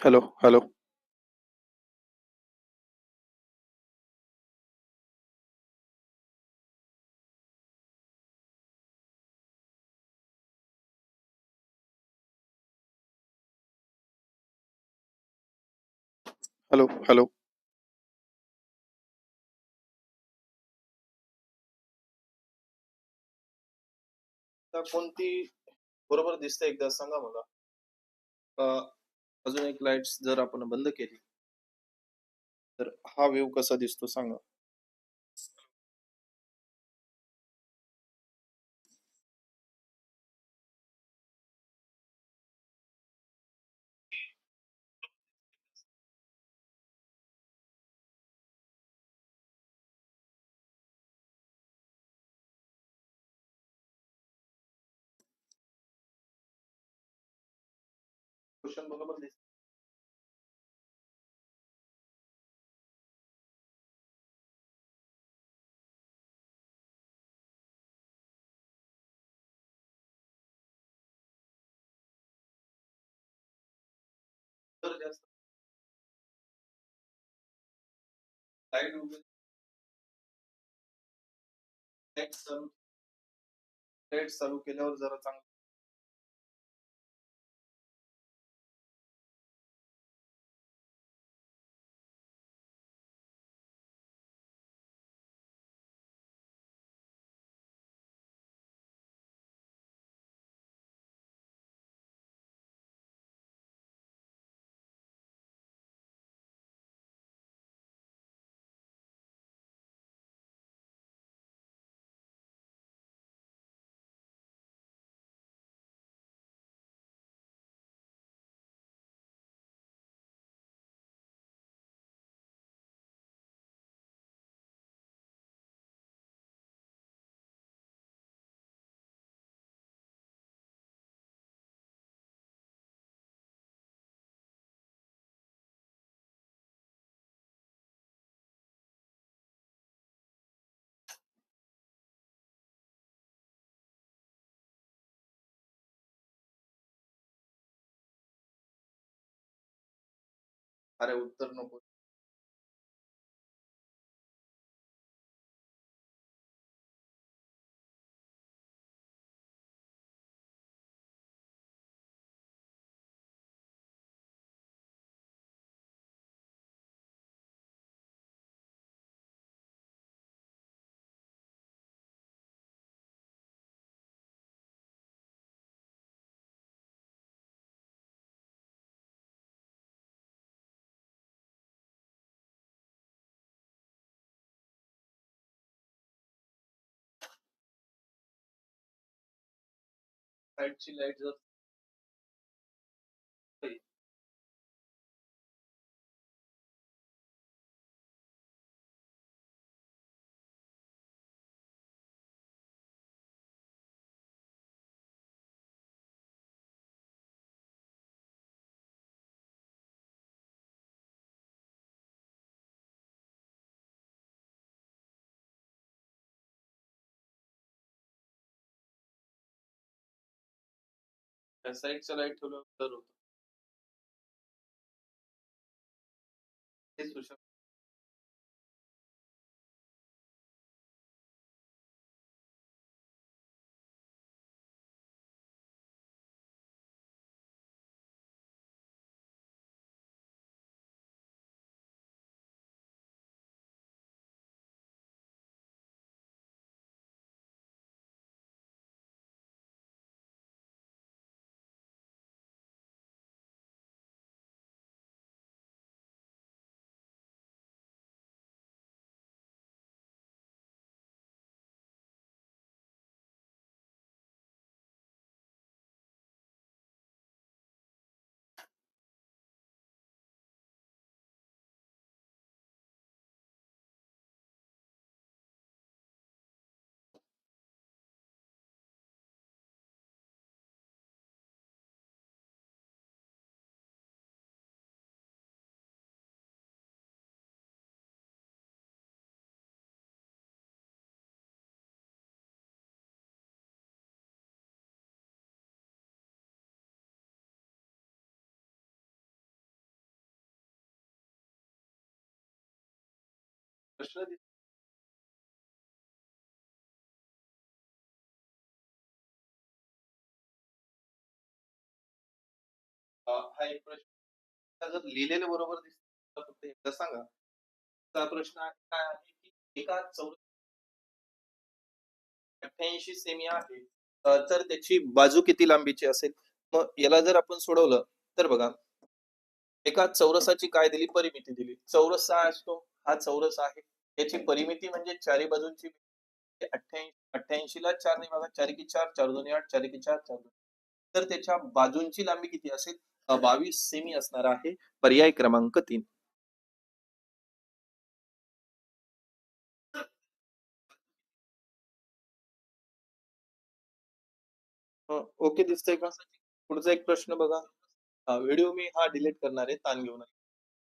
Hello hello hello hello आता कोणती बरोबर दिसते एकदा सांगा मला. अं, अजून एक लाईट्स जर आपण बंद केली तर हा वेव कसा दिसतो सांगा. क्वेश्चन बरोबर दिसतो जास्त. चालू केल्यावर जरा चांगलं अरे pesticides साईडच्या लाइट ठेवलं तर होतं. तेच होऊ प्रश्न दिस- हा एक प्रश्न. जर लिहिलेलं बरोबर दिसत फक्त एकदा सांगा. हा प्रश्न आहे काय आहे की एका चौर अठ्ठ्याऐंशी सेमी आहे. तर त्याची बाजू किती लांबीची असेल? मग याला जर आपण सोडवलं तर बघा. एका चौरसाची काय दिली? परिमिती दिली. चौरस काय असतो. हा चौरस आहे. याची परिमिती म्हणजे चारी बाजूंची अठ्ठ्याऐंशी अठ्ठ्याऐंशी ला चार नाही बघा चार की चार चार दोन्ही आठ चार की चार चार दोन तर त्याच्या बाजूंची लांबी किती असेल? बावीस सेमी असणार आहे. पर्याय क्रमांक तीन. ओके दिसतंय का? पुढचा एक प्रश्न बघा. व्हिडिओ मी हा डिलीट करणार आहे. ताण घेऊन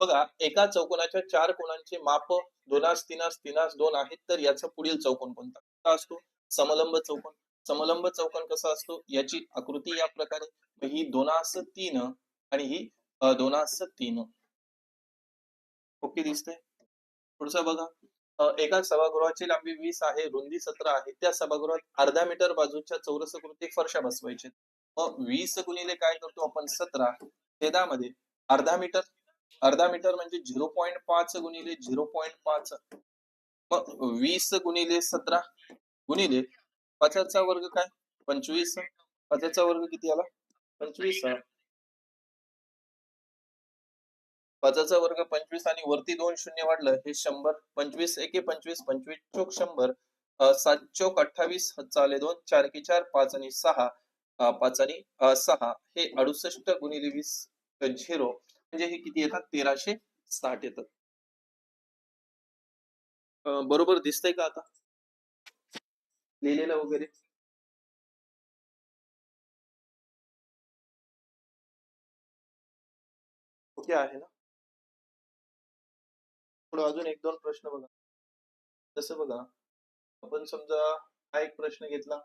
बघा एका चौकोनाच्या चार कोणांचे माप दोनास तीनास तीनास दोन आहेत तर याचा पुढील चौकोन कोणता? असतो? समलंब चौकोन. समलंब चौकोन कसा असतो? याची आकृती या प्रकारे. ही दोनास तीन आणि ही दोनास तीन. ओके दिसते पुढचं बघा. एका सभागृहाची लांबी वीस आहे रुंदी सतरा आहे. त्या सभागृहात अर्धा मीटर बाजूच्या चौरसाकृती फरशा बसवायचे मग वीस गुणिले काय करतो आपण? सतरा. छेदामध्ये अर्धा मीटर अर्धा मीटर म्हणजे झिरो पॉईंट पाच गुणिले झिरो पॉईंट पाच. मग वीस गुणिले सतरा गुणिले पाचाचा वर्ग काय? पंचवीस. पाचाचा वर्ग किती आला? पंचवीस. पाचाचा वर्ग पंचवीस आणि वरती दोन शून्य वाढलं हे शंभर. पंचवीस एके पंचवीस पंचवीस चोक शंभर. सात चोक अठ्ठावीस चाले दोन चार की चार पाच आणि सहा. पाच आणि सहा. हे अडुसष्ट गुणिले वीस झिरो. म्हणजे हे किती येतात? तेराशे साठ येतात. बरोबर दिसतंय का आता? लिहिलेलं वगैरे? ओके आहे ना? पुढे अजून एक दोन प्रश्न बघा. जसं बघा आपण समजा हा एक प्रश्न घेतला.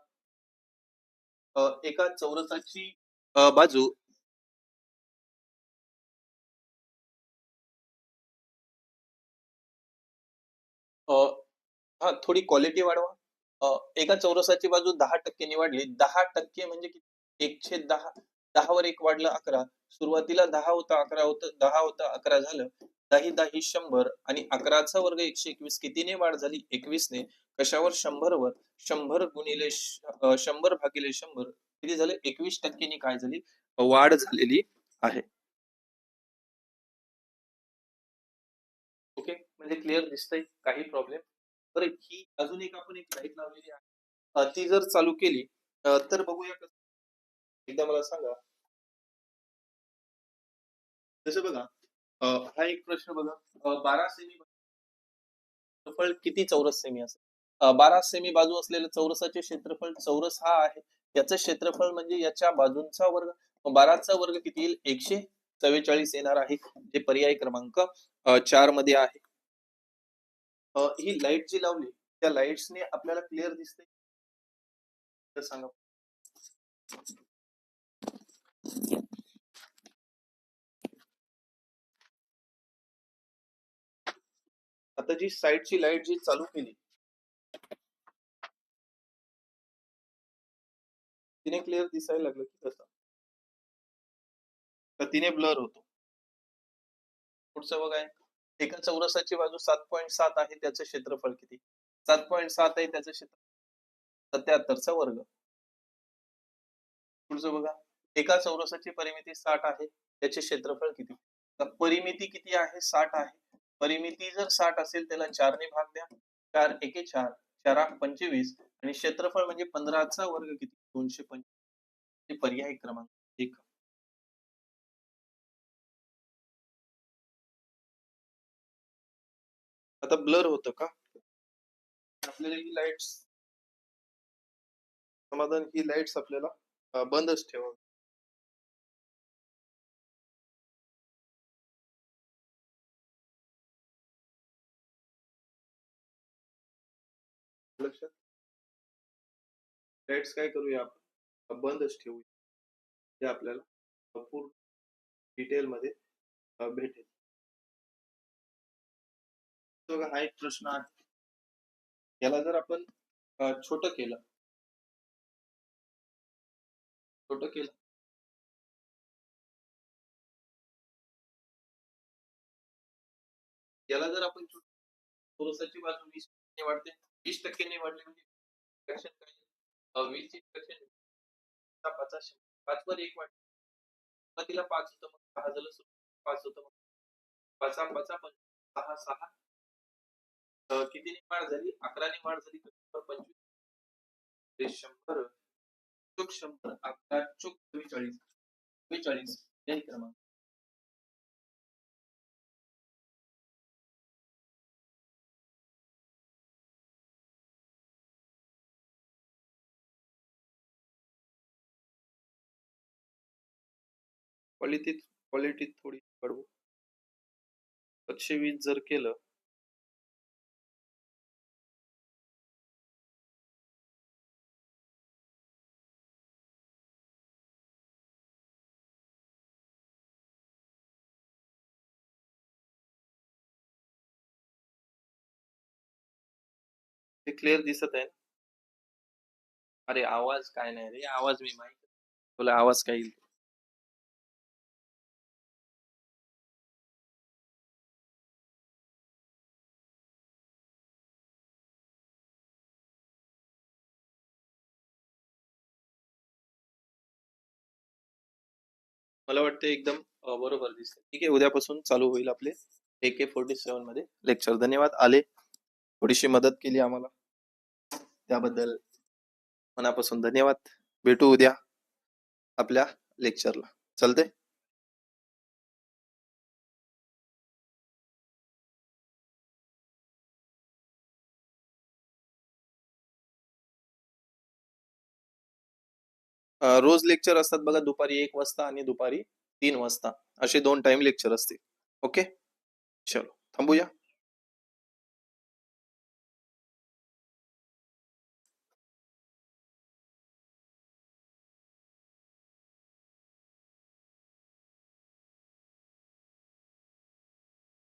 अं, एका चौरसाची बाजू हा थोडी क्वालिटी वाढवा. एका चौरसाची बाजू दहा टक्क्यांनी वाढली. दहा टक्के म्हणजे एकशे दहा. दहावर एक वाढलं अकरा. सुरुवातीला दहा होता अकरा होतं दहा होता अकरा झालं. दही दही शंभर आणि अकराचा वर्ग एकशे एकवीस. कितीने वाढ झाली? एकवीसने. कशावर? शंभरवर. शंभर गुणिले शंभर भागिले शंभर. किती झाले? एकवीस टक्केनी काय झाली? वाढ झालेली आहे. ओके? म्हणजे क्लिअर दिसतंय काही प्रॉब्लेम तर ही अजून एक आपण एक लाइट लावलेली आहे. ती जर चालू केली तर बघूया कसं एकदा मला सांगा. जसं बघा हा एक प्रश्न बघा. बारा सेमी क्षेत्रफळ किती चौरस सेमी असेल? बारा सेमी बाजू असलेलं चौरसाचे क्षेत्रफळ चौरस हा आहे. याचं क्षेत्रफळ म्हणजे याच्या बाजूंचा वर्ग. बाराचा वर्ग किती येईल? एकशे चव्वेचाळीस येणार आहे. जे पर्याय क्रमांक चारमध्ये आहे. ही लाइट जी लावली त्या लाईट्सने आपल्याला क्लिअर दिसते सांगा. आता जी साईडची लाइट जी चालू केली. तिने क्लिअर दिसायला लागलं की कसं तर तिने ब्लर होतो. पुढचं बघाय. एका चौरसाची बाजू सात पॉईंट सात आहे त्याचं क्षेत्रफळ किती? सात पॉईंट सात आहे त्याचं क्षेत्र सत्याहत्तरचा वर्ग. पुढचं बघा. एका चौरसाची परिमिती साठ आहे त्याचे क्षेत्रफळ किती? परिमिती किती आहे? साठ आहे. परिमिती जर साठ असेल त्याला चारने भाग द्या. चार एके चार. चार पंचवीस. आणि क्षेत्रफळ म्हणजे पंधराचा वर्ग किती? दोनशे पंचवीस. हे पर्याय क्रमांक एक. आता ब्लर होतं का? आपल्याला ही लाईट्स समाधान ही लाईट्स आपल्याला बंदच ठेवा. लक्षात? लाईट्स काय करूया आपण? बंदच ठेवूया. ते आपल्याला पूर्ण डिटेल मध्ये अं, भेटेल. बघा हा एक प्रश्न आहे. याला जर आपण छोट केलं. छोट केलं. याला जर आपण चौरसाची बाजू वीस टक्के वाढते म्हणजे वीस टक्के वाढले म्हणजे fraction काय? वीस ची पचास पाचाशे पाच वर एक वाढते मग तिला पाच होतं मग सहा झालं पाच होतं मग पाचा पाचा पण सहा सहा. कितीने वाढ झाली? अकराने वाढ झाली पंचवीस. ते शंभर चोक शंभर अकरा चोक चव्वेचाळीस. चव्वेचाळीस. याही क्रमांक. क्वालिटी क्वालिटी थोडी वाढवू. एकशे वीस जर केलं ते क्लिअर दिसत आहे. अरे आवाज काय नाही रे आवाज मी माहीत तुला आवाज काय येईल? मला वाटतं एकदम बरोबर दिसतं ठीक आहे उद्यापासून चालू होईल आपले ए के फोर्टी सेवनमध्ये लेक्चर धन्यवाद. आले थोडीशी मदत केली आम्हाला. त्याबद्दल मनापासून धन्यवाद. भेटू उद्या आपल्या लेक्चरला चालते रोज लेक्चर असतात बघा दुपारी एक वाजता आणि दुपारी तीन वाजता. असे दोन टाइम लेक्चर असतील. ओके चलो थांबूया.